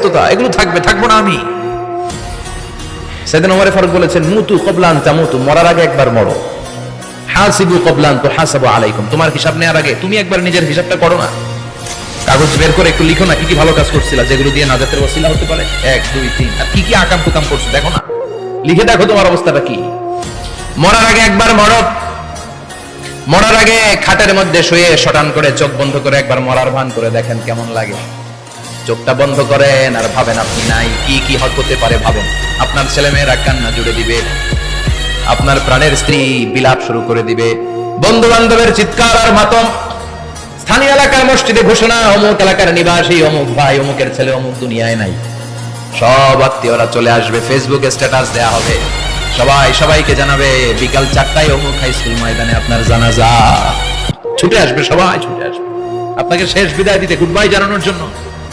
ব্যস্ততা, এগুলো থাকবে, থাকব না আমি। সেদিন ওমরে ফারুক বলেছেন, মুতু কবলান তামুতু, মরার আগে একবার মরো। হাসিবু কবলান তো আলাইকুম, তোমার হিসাব নেওয়ার আগে তুমি একবার নিজের হিসাবটা করো না। কাগজ বের করে একটু লিখো না, কি কি ভালো কাজ করছিলা, যেগুলো দিয়ে নাজাতের ওসিলা হতে পারে? এক, দুই, তিন, আর কি কি আকাম কুকাম করছ, দেখো না। লিখে দেখো তোমার অবস্থাটা কি। মরার আগে একবার মরো। মরার আগে খাটের মধ্যে শুয়ে শটান করে চোখ বন্ধ করে একবার মরার ভান করে দেখেন কেমন লাগে। চোখটা বন্ধ করেন আর ভাবেন আপনি নাই। কি কি হক হতে পারে ভাবেন। আপনার ছেলে মেয়েরা কান্না জুড়ে দিবে। আপনার প্রাণের স্ত্রী বিলাপ শুরু করে দিবে। বন্ধু বান্ধবের চিৎকার আর মাতম। স্থানীয় এলাকার মসজিদে ঘোষণা, অমুক এলাকার নিবাসী, অমুক ভাই, অমুকের ছেলে, অমুক দুনিয়ায় নাই। সব আত্মীয়রা চলে আসবে ফেসবুকে স্ট্যাটাস দেয়া হবে। সবাই সবাইকে জানাবে, বিকাল চারটায় অমুক হাই স্কুল ময়দানে আপনার জানাজা। ছুটে আসবে সবাই, ছুটে আসবে। আপনাকে শেষ বিদায় দিতে গুড বাই জানানোর জন্য।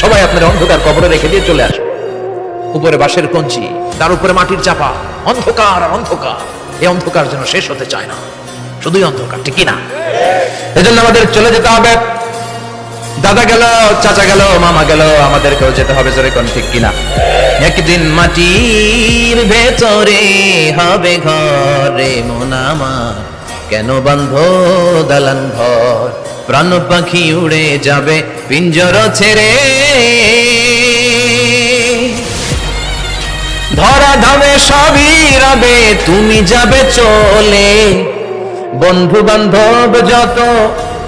সবাই আপনার অন্ধকার কবরে রেখে দিয়ে চলে আসবে উপরে বাঁশের কঞ্চি, তার উপরে মাটির চাপা, অন্ধকার অন্ধকার। এই অন্ধকার যেন শেষ হতে চায় না। শুধুই অন্ধকার, ঠিক না? এজন্য আমাদের চলে যেতে হবে। দাদা গেল, চাচা গেল, মামা গেল, আমাদেরকেও যেতে হবে জোরে কোন ঠিক কিনা একদিন মাটির ভেতরে হবে ঘরে মোনামা কেন বন্ধ দালান ঘর? প্রাণ পাখি উড়ে যাবে পিঞ্জর ছেড়ে। ধরা ধামে সবই রবে, তুমি যাবে চলে। বন্ধু বান্ধব যত,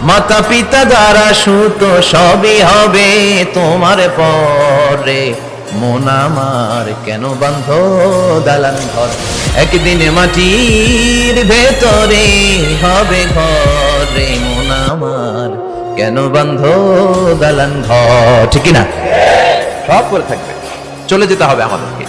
মাতা পিতা দ্বারা সুত, সবই হবে তোমার পরে। মন আমার কেন বান্ধ দালান ঘর? একদিন মাটির ভেতরে হবে ঘরে। মন আমার কেন বান্ধ দালান ঘর? ঠিক না সব করে থাকবে। চলে যেতে হবে আমাদেরকে।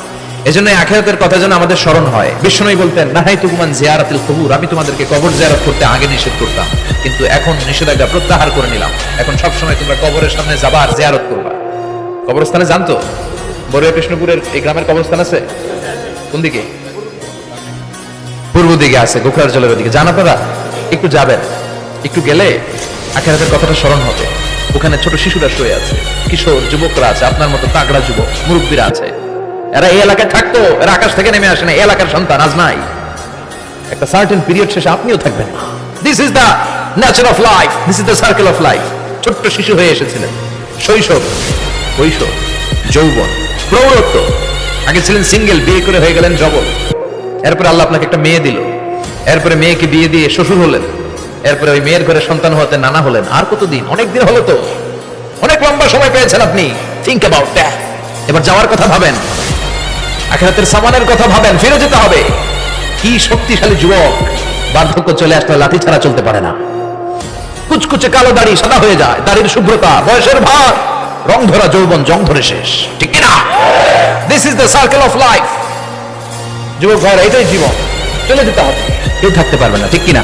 এই আখেরাতের কথা যেন আমাদের স্মরণ হয়। বিষ্ণুই বলতেন নাহাই তুকুমান জিয়ারাতিল কবুর। আমি তোমাদেরকে কবর জিয়ারত করতে আগে নিষেধ করতাম। কিন্তু এখন নিষেধাজ্ঞা প্রত্যাহার করে নিলাম। এখন সব সময় তোমরা কবরের সামনে যাবা আর জিয়ারত করবা। কবরস্থানে জানতো বড়ুয়া কৃষ্ণপুরের এই গ্রামের কবরস্থান আছে? কোন দিকে? পূর্ব দিকে আছে, গোখরার জলের দিকে জানা আপনারা, একটু যাবেন। একটু গেলে আখেরাতের কথাটা স্মরণ হবে। ওখানে ছোট শিশুরা শুয়ে আছে। কিশোর, যুবকরা আছে, আপনার মতো তাগড়া যুবক, মুরব্বীরা আছে। এরা এই এলাকায় থাকতো, এরা আকাশ থেকে নেমে আসে না, এই এলাকার সন্তান আজ নাই। একটা সার্টেন পিরিয়ড শেষে আপনিও থাকবেন। This is the nature of life this is the circle of life ছোট্ট শিশু হয়ে এসেছিলেন। শৈশব কৈশোর যৌবন, প্রৌঢ়ত্ব। আগে ছিলেন সিঙ্গেল বিয়ে করে হয়ে গেলেন জবল এরপরে আল্লাহ আপনাকে একটা মেয়ে দিল। এরপরে মেয়েকে বিয়ে দিয়ে শ্বশুর হলেন। এরপরে ওই মেয়ের ঘরে সন্তান হতে নানা হলেন। আর কতদিন? অনেক দিন হলো তো। অনেক লম্বা সময় পেয়েছেন আপনি। থিঙ্ক অ্যাবাউট দ্যাট এবার যাওয়ার কথা ভাবেন। আখেরাতের সামানের কথা ভাবেন। ফিরে যেতে হবে। কি শক্তিশালী যুবক। বার্ধক্য চলে আসলে লাঠি ছাড়া চলতে পারে না। কুচকুচে কালো দাড়ি সাদা হয়ে যায়। দাড়ির শুভ্রতা, বয়সের ভার। রং ধরা যৌবন, জং ধরে শেষ। ঠিক না this is the circle of life যুবক ভাইরা এটাই জীবন। চলে যেতে হবে। কেউ থাকতে পারবে না। ঠিক কিনা?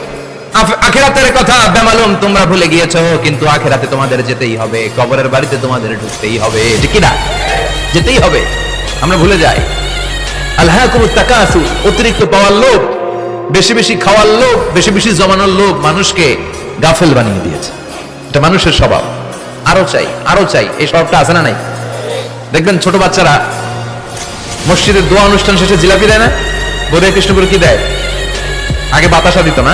আখেরাতের কথা বেমালুম, তোমরা ভুলে গিয়েছো, কিন্তু আখেরাতে তোমাদের যেতেই হবে, কবরের বাড়িতে তোমাদের ঢুকতেই হবে। ঠিক যেতেই হবে, আমরা ভুলে যাই। আল্লাহ তাকাসু, অতিরিক্ত পাওয়ার লোভ, বেশি বেশি খাওয়ার লোভ, বেশি বেশি জমানোর লোভ মানুষকে গাফেল বানিয়ে দিয়েছে। এটা মানুষের স্বভাব। আরও চাই আরও চাই, এই স্বভাবটা আছে না নাই? দেখবেন ছোট বাচ্চারা মসজিদের দোয়া অনুষ্ঠান শেষে জিলাপি দেয় না? বোধহয় কৃষ্ণপুর কি দেয়? আগে বাতাসা দিত না?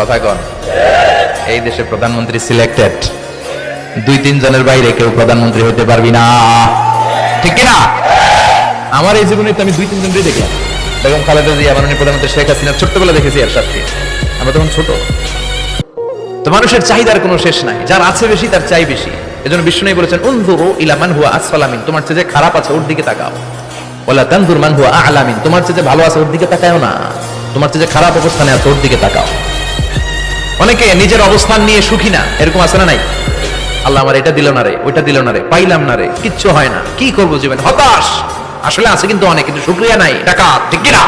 কথা কন এই দেশে প্রধানমন্ত্রী সিলেক্টেড দুই তিন জনের বাইরে কেউ প্রধানমন্ত্রী হতে পারবি না। ঠিক কিনা? আমার এই জীবনে তো আমি দুই তিন জনই দেখলাম। বেগম খালেদা জিয়া, মাননীয় প্রধানমন্ত্রী শেখ হাসিনা ছোট্টবেলা দেখেছি এর সাথে আমরা তখন ছোট। তো মানুষের চাহিদার কোনো শেষ নাই। যার আছে বেশি, তার চাই বেশি। এজন্য বিষ্ণু বলেছেন, উনজুরু ইলা মান হুয়া আসফালামিন তোমার চেয়ে খারাপ আছে, ওর দিকে তাকাও। ওলা তানজুর মান হুয়া আলামিন তোমার চেয়ে যে ভালো আছে, ওর দিকে তাকাও না। তোমার চেয়ে খারাপ অবস্থানে আছে, ওর দিকে তাকাও। অনেকে নিজের অবস্থান নিয়ে সুখী না, এরকম আছে না নাই? আল্লাহ আমার এটা দিল না রে, ওইটা দিল না রে, পাইলাম না রে, কিচ্ছু হয় না। কি করব জীবন? হতাশ! আসলে আছে কিন্তু অনেক, কিন্তু শুক্রিয়া নাই টাকা ঠিক কিনা?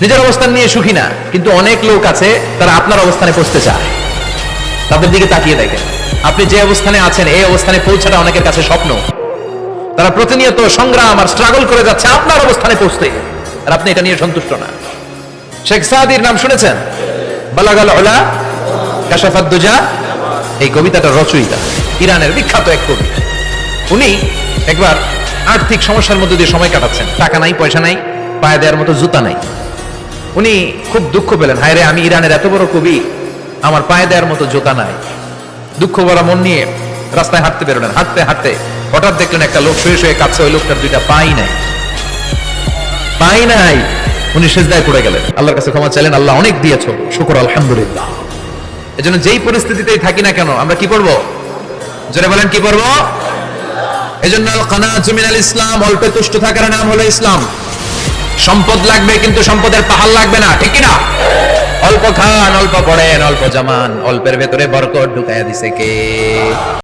নিজের অবস্থান নিয়ে সুখী না, কিন্তু অনেক লোক আছে, তারা আপনার অবস্থানে পৌঁছতে চায়। তাদের দিকে তাকিয়ে দেখেন। আপনি যে অবস্থানে আছেন, এই অবস্থানে পৌঁছাটা অনেকের কাছে স্বপ্ন। তারা প্রতিনিয়ত সংগ্রাম আর স্ট্রাগল করে যাচ্ছে আপনার অবস্থানে পৌঁছতে। আর আপনি এটা নিয়ে সন্তুষ্ট না। শেখ সাদির নাম শুনেছেন? এই কবিতাটা রচয়িতা, ইরানের বিখ্যাত এক কবি। উনি একবার আর্থিক সমস্যার মধ্যে দিয়ে সময় কাটাচ্ছেন। টাকা নাই, পয়সা নাই, পায়ে দেওয়ার মতো জুতা নাই। উনি খুব দুঃখ পেলেন হায় রে আমি ইরানের এত বড় কবি, আমার পায়ে দেওয়ার মতো জুতা নাই। দুঃখ ভরা মন নিয়ে রাস্তায় হাঁটতে বেরোলেন। হাঁটতে হাঁটতে হঠাৎ দেখলেন একটা লোক শুয়ে শুয়ে কাছে ওই লোকটার দুইটা পাই নাই। পাই নাই। উনি সেজদায় পড়ে গেলেন। আল্লাহর কাছে ক্ষমা চাইলেন, আল্লাহ অনেক দিয়েছ। শুকর, আলহামদুলিল্লাহ। এজন্য যেই পরিস্থিতিতেই থাকি না কেন, আমরা কি পড়ব জোরে বলেন, কি পড়ব এজন্য কানাজু মিনাল ইসলাম, অল্পে তুষ্ট থাকার নাম হলো ইসলাম। সম্পদ লাগবে, কিন্তু সম্পদের পাহাড় লাগবে না, ঠিক না অল্প খান, অল্প পড়েন, অল্প জামান, অল্পের ভেতরে বরকত ঢুকাইয়া দিছে কে?